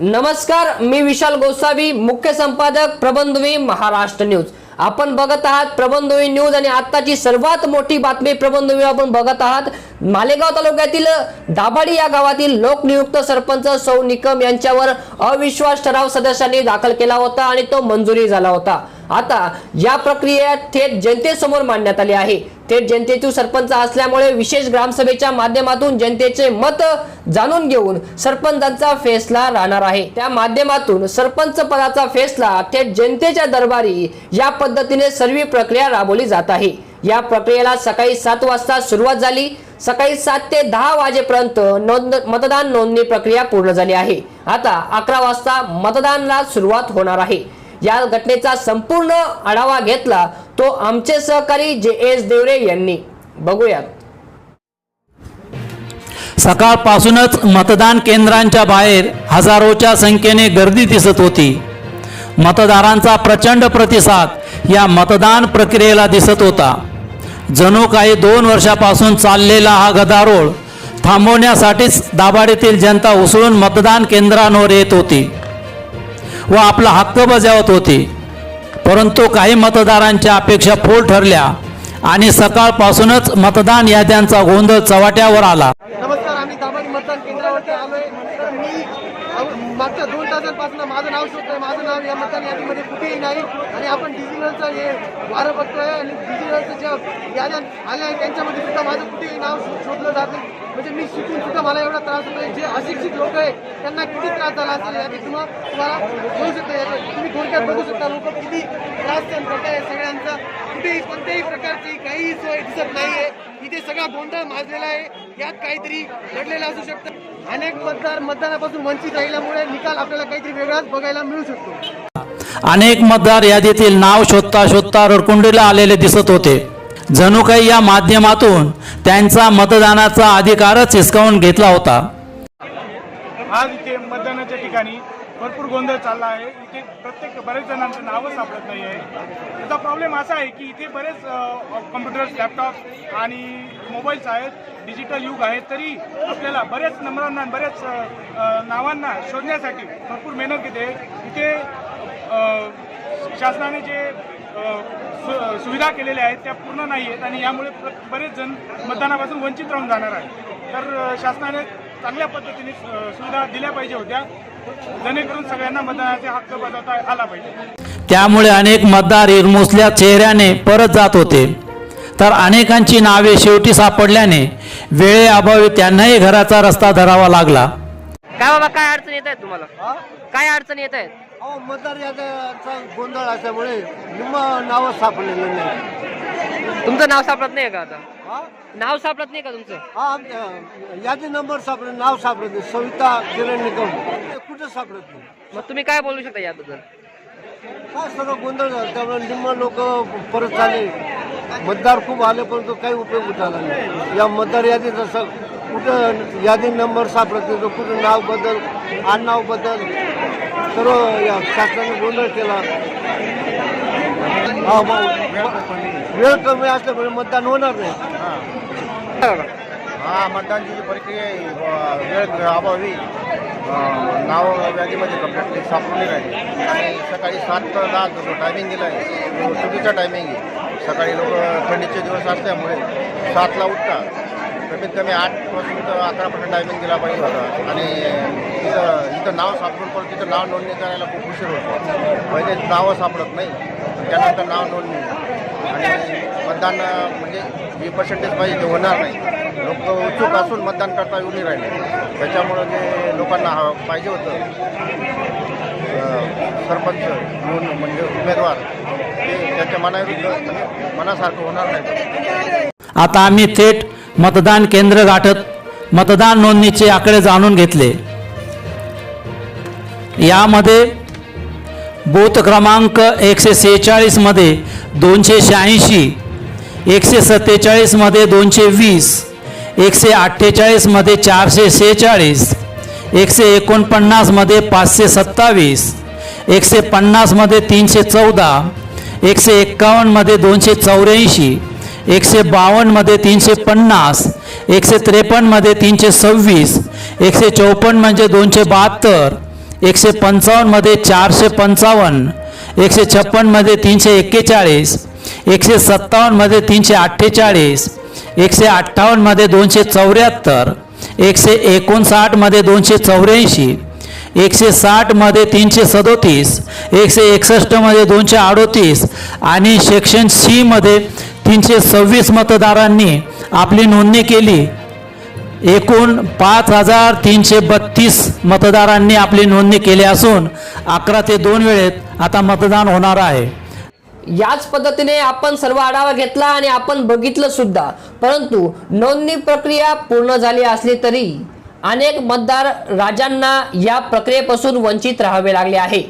नमस्कार मी विशाल गोसावी मुख्य संपादक प्रबंधवी महाराष्ट्र न्यूज. आपण बघत आहात प्रबंधवी न्यूज आणि आत्ताची सर्वात मोठी बातमी प्रबंधवी आपण बघत आहात. मालेगाव तालुक्यातील दाभाडी या गावातील लोकनियुक्त सरपंच सौ निकम यांच्यावर अविश्वास ठराव सदस्यांनी दाखल केला होता आणि तो मंजुरी झाला होता. आता या प्रक्रिया थेट जनतेसमोर मांडण्यात आली आहे. थेट जनतेतील सरपंच असल्यामुळे विशेष ग्रामसभेच्या माध्यमातून जनतेचे मत जाणून घेऊन सरपंचांचा फैसला राहणार आहे. त्या माध्यमातून सरपंच पदाचा फैसला थेट जनतेच्या दरबारी या पद्धतीने सर्व प्रक्रिया राबवली जात आहे. या प्रक्रियेला सकाळी सात वाजता सुरुवात झाली. सकाळी सात ते दहा वाजेपर्यंत नोंद मतदान नोंदणी प्रक्रिया पूर्ण झाली आहे. आता अकरा वाजता मतदानाला सुरुवात होणार आहे. या घटनेचा संपूर्ण आढावा घेतला तो आमचे सहकारी जे एस देवरे यांनी. बघूयात. सकाळपासूनच मतदान केंद्रांच्या बाहेर हजारोच्या संख्येने गर्दी दिसत होती. मतदारांचा प्रचंड प्रतिसाद या मतदान प्रक्रियेला दिसत होता. जणू काही दोन वर्षापासून चाललेला हा गदारोळ थांबवण्यासाठीच दाभाडीतील जनता उसळून मतदान केंद्रांवर येत होती. व आपला हक्क बजावत होती. परंतु काही मतदारांच्या अपेक्षा फोल ठरल्या आणि सकाळपासूनच मतदान याद्यांचा गोंधळ चव्हाट्यावर आला नमस्कार आम्ही दाभाडी मतदान केंद्रावरती आलोय तर मी मागच्या दोन तासांपासून माझं नाव शोधतोय माझं नाव या मतदान यादीमध्ये कुठेही नाही. आणि आपण डिजिटलचं हे वारं बघतोय आणि डिजिटलचं ज्या याद्या आल्या आहेत त्यांच्यामध्ये सुद्धा माझं कुठेही नाव शोधलं जात नाही. म्हणजे मी शिकून सुद्धा मला एवढा त्रास होतोय. जे अशिक्षित लोक आहेत त्यांना किती त्रास झाला असेल यादी तुम्हाला तुम्हाला होऊ शकतं तुम्ही थोडक्यात बघू शकता लोक किती त्रास सहन करताय सगळ्यांचा. कुठेही कोणत्याही प्रकारची काहीही सोय दिसत आहे इथे सगळा गोंधळ माजलेला आहे. यात काहीतरी घडलेलं असू शकतं. अनेक मतदार मतदानापासून वंचित राहिल्यामुळे निकाल आपल्याला काहीतरी वेगळाच बघायला मिळू शकतो. अनेक मतदार यादीतील नाव शोधता शोधता रडकुंडीला आलेले दिसत होते. जणू काही या माध्यमातून त्यांचा मतदानाचा अधिकारच हिसकावून घेतला होता. आज इथे मतदानाच्या ठिकाणी भरपूर गोंधळ चालला आहे. इथे प्रत्येक बरेच जणांचं नावं सापडत नाही आहे. त्याचा प्रॉब्लेम असा आहे की इथे बरेच कम्प्युटर्स लॅपटॉप आणि मोबाईल्स आहेत. डिजिटल युग आहे. तरी आपल्याला बऱ्याच नंबरांना बऱ्याच नावांना शोधण्यासाठी भरपूर मेहनत घेते इथे शासनाने जे सु- सुविधा केलेल्या आहेत त्या पूर्ण नाही आहेत आणि यामुळे प्र- बरेच जण मतदानापासून वंचित राहून जाणार आहे तर शासनाने चांगल्या पद्धतीने सुविधा दिल्या पाहिजे होत्या. जेणेकरून सगळ्यांना मतदानाचे हक्क बजावता आला पाहिजे. त्यामुळे अनेक मतदार इरमुसल्या चेहऱ्याने परत जात होते. तर अनेकांची नावे शेवटी सापडल्याने वेळेअभावी त्यांनाही घराचा रस्ता धरावा लागला. काय बाबा काय अडचण येत आहेत तुम्हाला? काय अडचण येत आहेत? मतदार याद्याचा गोंधळ असल्यामुळे निम्म नावं सापडलेले नाही तुमचं नाव सापडत नाही का आता? हा? नाव सापडत नाही का तुमचं? हा यादी नंबर सापडले नाव सापडत नाही. सविता किरण निकम कुठं सापडत नाही? मग तुम्ही काय बोलू शकता याबद्दल? काय सगळं गोंधळ झाला. त्यामुळे निम्म लोक परत झाले मतदार खूप आले परंतु काही उपयोग झाला नाही. या मतदार यादीत असं कुठं यादी नंबर सापडत नाही कुठं नाव बदल आडनाव बदल सर्व या शासनाने गोंधळ केला. हा, वेळ कमी असल्यामुळे मतदान होणार नाही. हा मतदानची जी प्रक्रिया आहे वेळ अभावी नाव यादीमध्ये कंप्लीटली सापडून नाही. आणि सकाळी सात दहा जो टायमिंग दिला आहे तो चुकीचा टायमिंग आहे. सकाळी लोक थंडीचे दिवस असल्यामुळे सातला उठतात. कमीत कमी आठपासून तर अकरापर्यंत टायमिंग दिला पाहिजे होता. आणि तिथं इथं नाव सापडून पण तिथं नाव नोंदणी करायला खूप उशीर होतो. पहिले नावं सापडत नाही त्यानंतर नाव नोंदणी. आणि मतदान म्हणजे जे पर्सेंटेज पाहिजे ते होणार नाही. लोक उत्सुक असून मतदान करता येऊ नाही राहिले. त्याच्यामुळं जे लोकांना पाहिजे होतं सरपंच म्हणून म्हणजे उमेदवार ते त्याच्या मनाविरुद्ध मनासारखं होणार नाही. आता आम्ही थेट मतदान केंद्र गाठत मतदान नोंदणीचे आकडे जाणून घेतले. यामध्ये बूथ क्रमांक एकशे सेहेचाळीसमध्ये दोनशे शहाऐंशी एकशे सत्तेचाळीसमध्ये दोनशे वीस एकशे अठ्ठेचाळीसमध्ये चारशे सेहेचाळीस एकशे एकोणपन्नासमध्ये पाचशे सत्तावीस एकशे पन्नासमध्ये तीनशे चौदा एकशे एक्कावन्नमध्ये दोनशे चौऱ्याऐंशी एकशे बावन्नमध्ये तीनशे पन्नास एकशे त्रेपन्नमध्ये तीनशे सव्वीस एकशे चौपन्न म्हणजे दोनशे बहात्तर एकशे पंचावन्नमध्ये चारशे पंचावन्न एकशे छप्पनमध्ये तीनशे एक्केचाळीस एकशे सत्तावन्नमध्ये तीनशे अठ्ठेचाळीस एकशे अठ्ठावन्नमध्ये दोनशे चौऱ्याहत्तर एकशे एकोणसाठमध्ये दोनशे चौऱ्याऐंशी एकशे साठमध्ये तीनशे सदोतीस एकशे एकसष्टमध्ये दोनशे अडोतीस आणि सेक्शन सीमध्ये तीनशे सव्वीस मतदारांनी आपली नोंदणी केली. एकूण पाच हजार तीनशे बत्तीस मतदारांनी आपली नोंदणी केली असून अकरा ते दोन वेळेत आता मतदान होणार आहे. याच पद्धतीने आपण सर्व आढावा घेतला आणि आपण बघितलं सुद्धा. परंतु नोंदणी प्रक्रिया पूर्ण झाली असली तरी अनेक मतदार राजांना या प्रक्रियेपासून वंचित राहावे लागले आहे.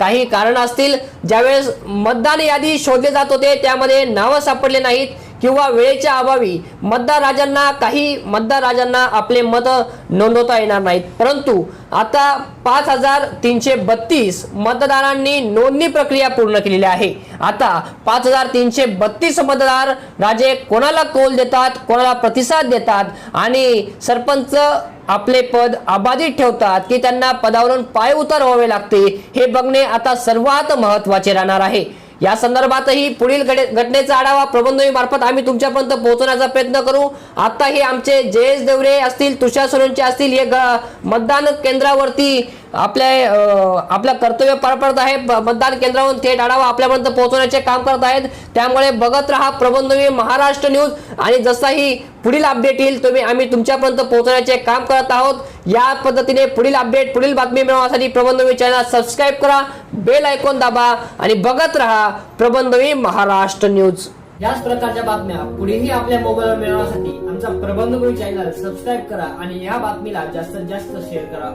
काही कारण असतील ज्यावेळेस मतदान यादी शोधले जात होते त्यामध्ये नावं सापडले नाहीत. किंवा वेळेच्या अभावी मतदार राजांना काही मतदार राजांना आपले मत नोंदवता येणार नाहीत. परंतु आता पाच हजार तीनशे बत्तीस मतदारांनी नोंदणी प्रक्रिया पूर्ण केलेली आहे. आता पाच हजार तीनशे बत्तीस मतदार राजे कोणाला कौल देतात कोणाला प्रतिसाद देतात आणि सरपंच आपले पद अबाधित ठेवतात की त्यांना पदावरून पाय उतार व्हावे लागते हे बघणे आता सर्वात महत्त्वाचे राहणार आहे. या संदर्भातही पुढील घडे- घटनेचा आढावा प्रबंधवीमार्फत आम्ही तुमच्यापर्यंत पोहोचवण्याचा प्रयत्न करू. आता हे आमचे जयेश देवरे असतील तुषार सोनवणे असतील हे ग- मतदान केंद्रावरती आपले आपलं कर्तव्य पार पडत आहे. मतदान केंद्रावरून थेट आढावा आपल्यापर्यंत पोहोचवण्याचे काम करत आहेत. त्यामुळे बघत राहा प्रबंधवी महाराष्ट्र न्यूज. आणि जसाही पुढील अपडेट येईल तुम्ही आम्ही तुमच्यापर्यंत पोहोचवण्याचे काम करत आहोत. या पद्धतीने पुढील अपडेट पुढील बातमी मिळवण्यासाठी प्रबंधवी चॅनल सबस्क्राईब करा बेल ऐकून दाबा आणि बघत राहा प्रबंधवी महाराष्ट्र न्यूज. याच प्रकारच्या बातम्या पुढेही आपल्या मोबाईलवर मिळवण्यासाठी आमचा प्रबंधवी चॅनल सबस्क्राईब करा आणि या बातमीला जास्तीत जास्त शेअर करा.